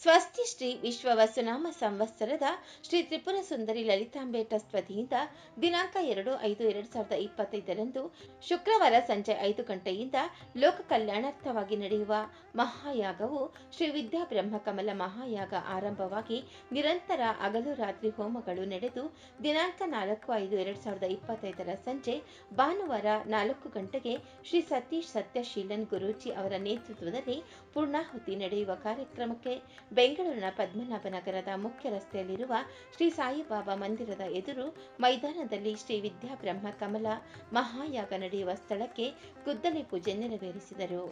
ಸ್ವಸ್ತಿ ಶ್ರೀ ವಿಶ್ವ ವಸುನಾಮ ಸಂವತ್ಸರದ ಶ್ರೀ ತ್ರಿಪುರ ಸುಂದರಿ ಲಲಿತಾಂಬೆ ಟ್ರಸ್ಟ್ ವತಿಯಿಂದ ದಿನಾಂಕ ಎರಡು ಐದು ಎರಡು ಸಾವಿರದ ಇಪ್ಪತ್ತೈದರಂದು ಶುಕ್ರವಾರ ಸಂಜೆ ಐದು ಗಂಟೆಯಿಂದ ಲೋಕ ಕಲ್ಯಾಣಾರ್ಥವಾಗಿ ನಡೆಯುವ ಮಹಾಯಾಗವು ಶ್ರೀ ವಿದ್ಯಾ ಬ್ರಹ್ಮಕಮಲ ಮಹಾಯಾಗ ಆರಂಭವಾಗಿ ನಿರಂತರ ಅಗಲು ರಾತ್ರಿ ಹೋಮಗಳು ನಡೆದು ದಿನಾಂಕ ನಾಲ್ಕು ಐದು ಎರಡು ಸಾವಿರದ ಇಪ್ಪತ್ತೈದರ ಸಂಜೆ ಭಾನುವಾರ ನಾಲ್ಕು ಗಂಟೆಗೆ ಶ್ರೀ ಸತೀಶ್ ಸತ್ಯಶೀಲನ್ ಗುರೂಜಿ ಅವರ ನೇತೃತ್ವದಲ್ಲಿ ಪೂರ್ಣಾಹುತಿ ನಡೆಯುವ ಕಾರ್ಯಕ್ರಮಕ್ಕೆ ಬೆಂಗಳೂರಿನ ಪದ್ಮನಾಭನಗರದ ಮುಖ್ಯ ರಸ್ತೆಯಲ್ಲಿರುವ ಶ್ರೀ ಸಾಯಿಬಾಬಾ ಮಂದಿರದ ಎದುರು ಮೈದಾನದಲ್ಲಿ ಶ್ರೀ ವಿದ್ಯಾಬ್ರಹ್ಮ ಕಮಲ ಮಹಾಯಾಗ ನಡೆಯುವ ಸ್ಥಳಕ್ಕೆ ಗುದ್ದಲಿ ಪೂಜೆ ನೆರವೇರಿಸಿದರು.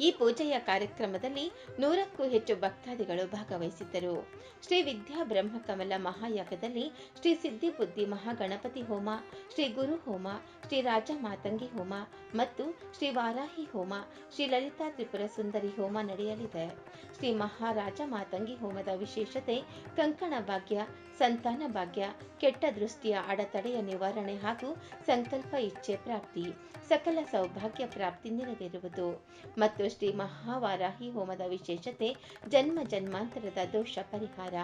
ಈ ಪೂಜೆಯ ಕಾರ್ಯಕ್ರಮದಲ್ಲಿ ನೂರಕ್ಕೂ ಹೆಚ್ಚು ಭಕ್ತಾದಿಗಳು ಭಾಗವಹಿಸಿದ್ದರು. ಶ್ರೀ ವಿದ್ಯಾಬ್ರಹ್ಮ ಕಮಲ ಮಹಾಯಾಗದಲ್ಲಿ ಶ್ರೀ ಸಿದ್ಧಿಬುದ್ಧಿ ಮಹಾಗಣಪತಿ ಹೋಮ, ಶ್ರೀ ಗುರು ಹೋಮ, ಶ್ರೀ ರಾಜ ಮಾತಂಗಿ ಹೋಮ ಮತ್ತು ಶ್ರೀ ವಾರಾಹಿ ಹೋಮ, ಶ್ರೀ ಲಲಿತಾ ತ್ರಿಪುರ ಸುಂದರಿ ಹೋಮ ನಡೆಯಲಿದೆ. ಶ್ರೀ ಮಹಾರಾಜ ಮಾತಂಗಿ ಹೋಮದ ವಿಶೇಷತೆ, ಕಂಕಣ ಭಾಗ್ಯ, ಸಂತಾನ ಭಾಗ್ಯ, ಕೆಟ್ಟ ದೃಷ್ಟಿಯ ಅಡೆತಡೆಯ ನಿವಾರಣೆ ಹಾಗೂ ಸಂಕಲ್ಪ ಇಚ್ಛೆ ಪ್ರಾಪ್ತಿ, ಸಕಲ ಸೌಭಾಗ್ಯ ಪ್ರಾಪ್ತಿ ನೆರವೇರುವುದು. ಮತ್ತು ಶ್ರೀ ಮಹಾವಾರಾಹಿ ಹೋಮದ ವಿಶೇಷತೆ, ಜನ್ಮ ಜನ್ಮಾಂತರದ ದೋಷ ಪರಿಹಾರ,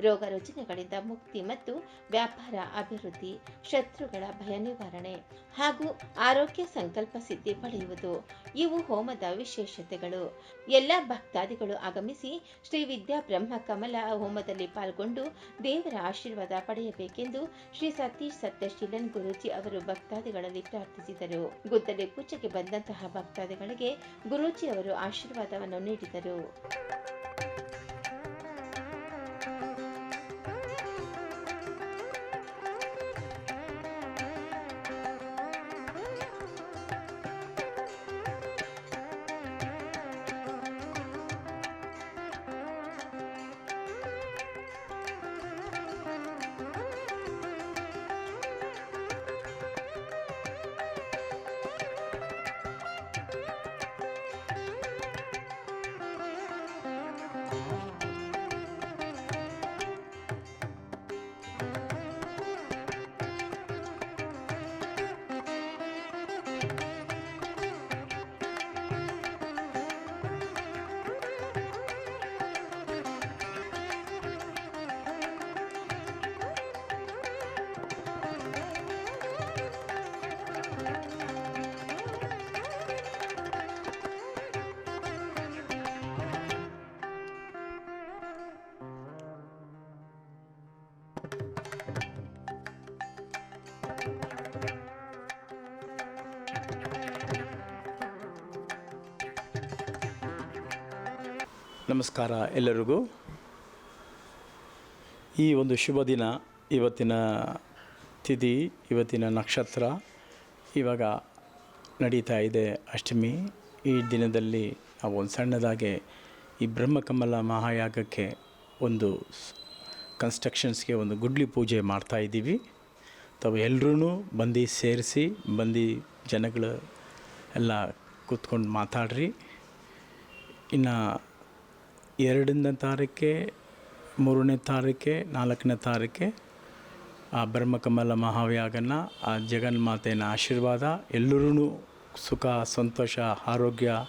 ರೋಗ ರುಜಿನಗಳಿಂದ ಮುಕ್ತಿ ಮತ್ತು ವ್ಯಾಪಾರ ಅಭಿವೃದ್ಧಿ, ಶತ್ರುಗಳ ಭಯ ನಿವಾರಣೆ ಹಾಗೂ ಆರೋಗ್ಯ ಸಂಕಲ್ಪ ಸಿದ್ಧಿ ಪಡೆಯುವುದು. ಇವು ಹೋಮದ ವಿಶೇಷತೆಗಳು. ಎಲ್ಲ ಭಕ್ತಾದಿಗಳು ಆಗಮಿಸಿ ಶ್ರೀ ವಿದ್ಯಾ ಬ್ರಹ್ಮ ಕಮಲ ಹೋಮದಲ್ಲಿ ಪಾಲ್ಗೊಂಡು ದೇವರ ಆಶೀರ್ವಾದ ಪಡೆಯಬೇಕೆಂದು ಶ್ರೀ ಸತೀಶ್ ಸತ್ಯಶೀಲನ್ ಗುರೂಜಿ ಅವರು ಭಕ್ತಾದಿಗಳಲ್ಲಿ ಪ್ರಾರ್ಥಿಸಿದರು. ಗುದ್ದಲೆ ಪೂಜೆಗೆ ಬಂದಂತಹ ಭಕ್ತಾದಿಗಳಿಗೆ ಗುರೂಜಿ ಅವರು ಆಶೀರ್ವಾದವನ್ನು ನೀಡಿದರು. ನಮಸ್ಕಾರ ಎಲ್ಲರಿಗೂ. ಈ ಒಂದು ಶುಭ ದಿನ, ಇವತ್ತಿನ ತಿಥಿ, ಇವತ್ತಿನ ನಕ್ಷತ್ರ ಇವಾಗ ನಡೀತಾ ಇದೆ ಅಷ್ಟಮಿ. ಈ ದಿನದಲ್ಲಿ ನಾವು ಒಂದು ಸಣ್ಣದಾಗೆ ಈ ಬ್ರಹ್ಮಕಮಲ ಮಹಾಯಾಗಕ್ಕೆ ಒಂದು ಕನ್ಸ್ಟ್ರಕ್ಷನ್ಸ್ಗೆ ಒಂದು ಗುಡ್ಲಿ ಪೂಜೆ ಮಾಡ್ತಾ ಇದ್ದೀವಿ. ತಾವು ಎಲ್ಲರೂ ಬಂದು ಸೇರಿಸಿ, ಬಂದು ಜನಗಳು ಎಲ್ಲ ಕೂತ್ಕೊಂಡು ಮಾತಾಡ್ರಿ. ಇನ್ನು ಎರಡನೇ ತಾರೀಕೆ, ಮೂರನೇ ತಾರೀಕೆ, ನಾಲ್ಕನೇ ತಾರೀಕೆ, ಆ ಬ್ರಹ್ಮಕಮಲ ಮಹಾವ್ಯಾಗನ ಆ ಜಗನ್ಮಾತೆಯ ಆಶೀರ್ವಾದ ಎಲ್ಲರೂ ಸುಖ, ಸಂತೋಷ, ಆರೋಗ್ಯ,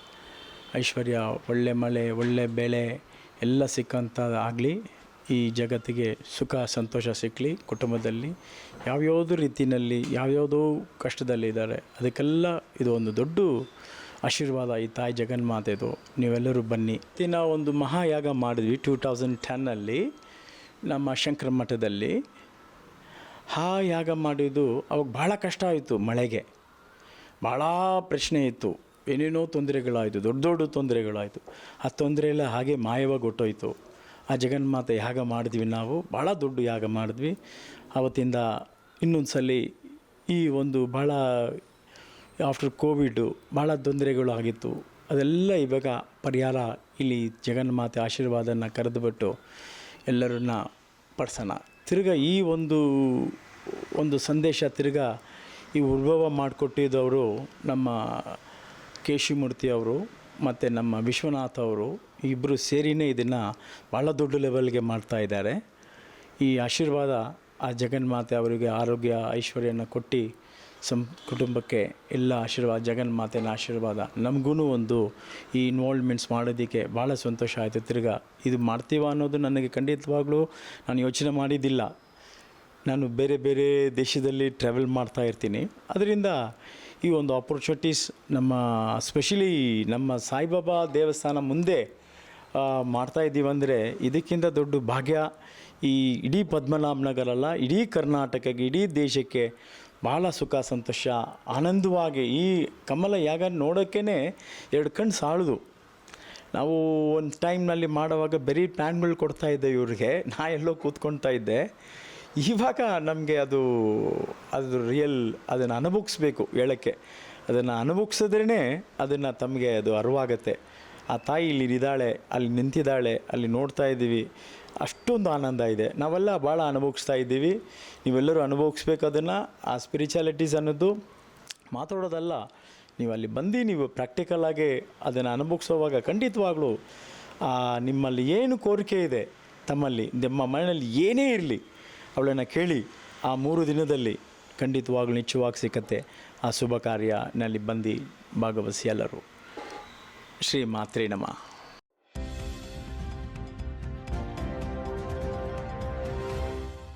ಐಶ್ವರ್ಯ, ಒಳ್ಳೆ ಮಳೆ, ಒಳ್ಳೆ ಬೆಳೆ ಎಲ್ಲ ಸಿಕ್ಕಂಥ ಆಗಲಿ, ಈ ಜಗತ್ತಿಗೆ ಸುಖ, ಸಂತೋಷ ಸಿಕ್ಕಲಿ, ಕುಟುಂಬದಲ್ಲಿ ಯಾವ್ಯಾವುದೋ ರೀತಿಯಲ್ಲಿ, ಯಾವ್ಯಾವುದೋ ಕಷ್ಟದಲ್ಲಿದ್ದಾರೆ, ಅದಕ್ಕೆಲ್ಲ ಇದು ಒಂದು ದೊಡ್ಡ ಆಶೀರ್ವಾದ ಈ ತಾಯಿ ಜಗನ್ಮಾತೆದು, ನೀವೆಲ್ಲರೂ ಬನ್ನಿ. ದಿನ ಒಂದು ಮಹಾಯಾಗ ಮಾಡಿದ್ವಿ ಟೂ ತೌಸಂಡ್ ಟೆನ್ನಲ್ಲಿ ನಮ್ಮ ಶಂಕರ ಮಠದಲ್ಲಿ. ಆ ಯಾಗ ಮಾಡಿದ್ದು ಅವಾಗ ಭಾಳ ಕಷ್ಟ ಆಯಿತು ಮಳೆಗೆ. ಭಾಳ ಪ್ರಶ್ನೆ ಇತ್ತು. ಏನೇನೋ ತೊಂದರೆಗಳಾಯಿತು, ದೊಡ್ಡ ದೊಡ್ಡ ತೊಂದರೆಗಳಾಯಿತು. ಆ ತೊಂದರೆ ಎಲ್ಲ ಹಾಗೆ ಮಾಯವಾಗಿ ಹೊಟ್ಟೋಯ್ತು ಆ ಜಗನ್ಮಾತೆ ಯಾಗ ಮಾಡಿದ್ವಿ ನಾವು, ಭಾಳ ದೊಡ್ಡ ಯಾಗ ಮಾಡಿದ್ವಿ. ಆವತ್ತಿಂದ ಇನ್ನೊಂದು ಸಲ ಈ ಒಂದು ಭಾಳ ಆಫ್ಟರ್ ಕೋವಿಡು ಭಾಳ ತೊಂದರೆಗಳು ಆಗಿತ್ತು. ಅದೆಲ್ಲ ಇವಾಗ ಪರಿಹಾರ ಇಲ್ಲಿ ಜಗನ್ಮಾತೆ ಆಶೀರ್ವಾದನ ಕರೆದುಬಿಟ್ಟು ಎಲ್ಲರನ್ನ ಪಡ್ಸೋಣ. ತಿರ್ಗ ಈ ಒಂದು ಒಂದು ಸಂದೇಶ ತಿರ್ಗ ಈ ಉದ್ಭವ ಮಾಡಿಕೊಟ್ಟಿದ್ದವರು ನಮ್ಮ ಕೇಶಿಮೂರ್ತಿ ಅವರು ಮತ್ತು ನಮ್ಮ ವಿಶ್ವನಾಥ್ ಅವರು. ಇಬ್ಬರು ಸೇರಿನೇ ಇದನ್ನು ಭಾಳ ದೊಡ್ಡ ಲೆವೆಲ್ಗೆ ಮಾಡ್ತಾ ಇದ್ದಾರೆ. ಈ ಆಶೀರ್ವಾದ ಆ ಜಗನ್ಮಾತೆ ಅವರಿಗೆ ಆರೋಗ್ಯ, ಐಶ್ವರ್ಯನ ಕೊಟ್ಟು ಸಂ ಕುಟುಂಬಕ್ಕೆ ಎಲ್ಲ ಆಶೀರ್ವಾದ ಜಗನ್ಮಾತೆನ ಆಶೀರ್ವಾದ. ನಮಗೂ ಒಂದು ಈ ಇನ್ವಾಲ್ವ್ಮೆಂಟ್ಸ್ ಮಾಡೋದಕ್ಕೆ ಭಾಳ ಸಂತೋಷ ಆಯಿತು. ತಿರ್ಗಾ ಇದು ಮಾಡ್ತೀವ ಅನ್ನೋದು ನನಗೆ ಖಂಡಿತವಾಗ್ಲೂ ನಾನು ಯೋಚನೆ ಮಾಡಿದ್ದಿಲ್ಲ. ನಾನು ಬೇರೆ ಬೇರೆ ದೇಶದಲ್ಲಿ ಟ್ರಾವೆಲ್ ಮಾಡ್ತಾ ಇರ್ತೀನಿ. ಅದರಿಂದ ಈ ಒಂದು ಆಪರ್ಚುನಿಟೀಸ್ ನಮ್ಮ ಸ್ಪೆಷಲಿ ನಮ್ಮ ಸಾಯಿಬಾಬಾ ದೇವಸ್ಥಾನ ಮುಂದೆ ಮಾಡ್ತಾ ಅಂದರೆ ಇದಕ್ಕಿಂತ ದೊಡ್ಡ ಭಾಗ್ಯ ಈ ಇಡೀ ಪದ್ಮನಾಭನಗರಲ್ಲ, ಇಡೀ ಕರ್ನಾಟಕಕ್ಕೆ, ಇಡೀ ದೇಶಕ್ಕೆ ಭಾಳ ಸುಖ, ಸಂತೋಷ, ಆನಂದವಾಗಿ ಈ ಕಮಲ ಯಾಗ ನೋಡೋಕ್ಕೇ ಎರಡು ಕಣ್ಣು ಸಾಲದು. ನಾವು ಒಂದು ಟೈಮ್ನಲ್ಲಿ ಮಾಡುವಾಗ ಬರೀ ಕೊಡ್ತಾ ಇದ್ದೆ ಇವ್ರಿಗೆ. ನಾ ಎಲ್ಲೋ ಕೂತ್ಕೊಳ್ತಾ ಇದ್ದೆ. ಇವಾಗ ನಮಗೆ ಅದು ಅದು ರಿಯಲ್ ಅದನ್ನು ಅನುಭವಿಸ್ಬೇಕು, ಹೇಳೋಕ್ಕೆ. ಅದನ್ನು ಅನುಭವಿಸಿದ್ರೇ ಅದನ್ನು ತಮಗೆ ಅದು ಅರಿವಾಗತ್ತೆ. ಆ ತಾಯಿ ಇಲ್ಲಿ ಇದ್ದಾಳೆ ಅಲ್ಲಿ ನಿಂತಿದ್ದಾಳೆ, ಅಲ್ಲಿ ನೋಡ್ತಾ ಇದ್ದೀವಿ. ಅಷ್ಟೊಂದು ಆನಂದ ಇದೆ. ನಾವೆಲ್ಲ ಭಾಳ ಅನುಭವಿಸ್ತಾ ಇದ್ದೀವಿ. ನೀವೆಲ್ಲರೂ ಅನುಭವಿಸ್ಬೇಕು ಅದನ್ನು. ಆ ಸ್ಪಿರಿಚುಯಾಲಿಟೀಸ್ ಅನ್ನೋದು ಮಾತಾಡೋದಲ್ಲ. ನೀವು ಅಲ್ಲಿ ಬಂದು ನೀವು ಪ್ರಾಕ್ಟಿಕಲ್ ಆಗಿ ಅದನ್ನು ಅನುಭವಿಸುವಾಗ ಖಂಡಿತವಾಗ್ಲೂ ನಿಮ್ಮಲ್ಲಿ ಏನು ಕೋರಿಕೆ ಇದೆ, ತಮ್ಮಲ್ಲಿ, ನಿಮ್ಮ ಮನೆಯಲ್ಲಿ ಏನೇ ಇರಲಿ, ಅವಳನ್ನು ಕೇಳಿ ಆ ಮೂರು ದಿನದಲ್ಲಿ ಖಂಡಿತವಾಗ್ಲೂ ನಿಚ್ಚುವಾಗಿ ಸಿಕ್ಕತ್ತೆ. ಆ ಶುಭ ಕಾರ್ಯನಲ್ಲಿ ಬಂದು ಭಾಗವಹಿಸಿ ಎಲ್ಲರೂ. శ్రీ మాత్రే నమ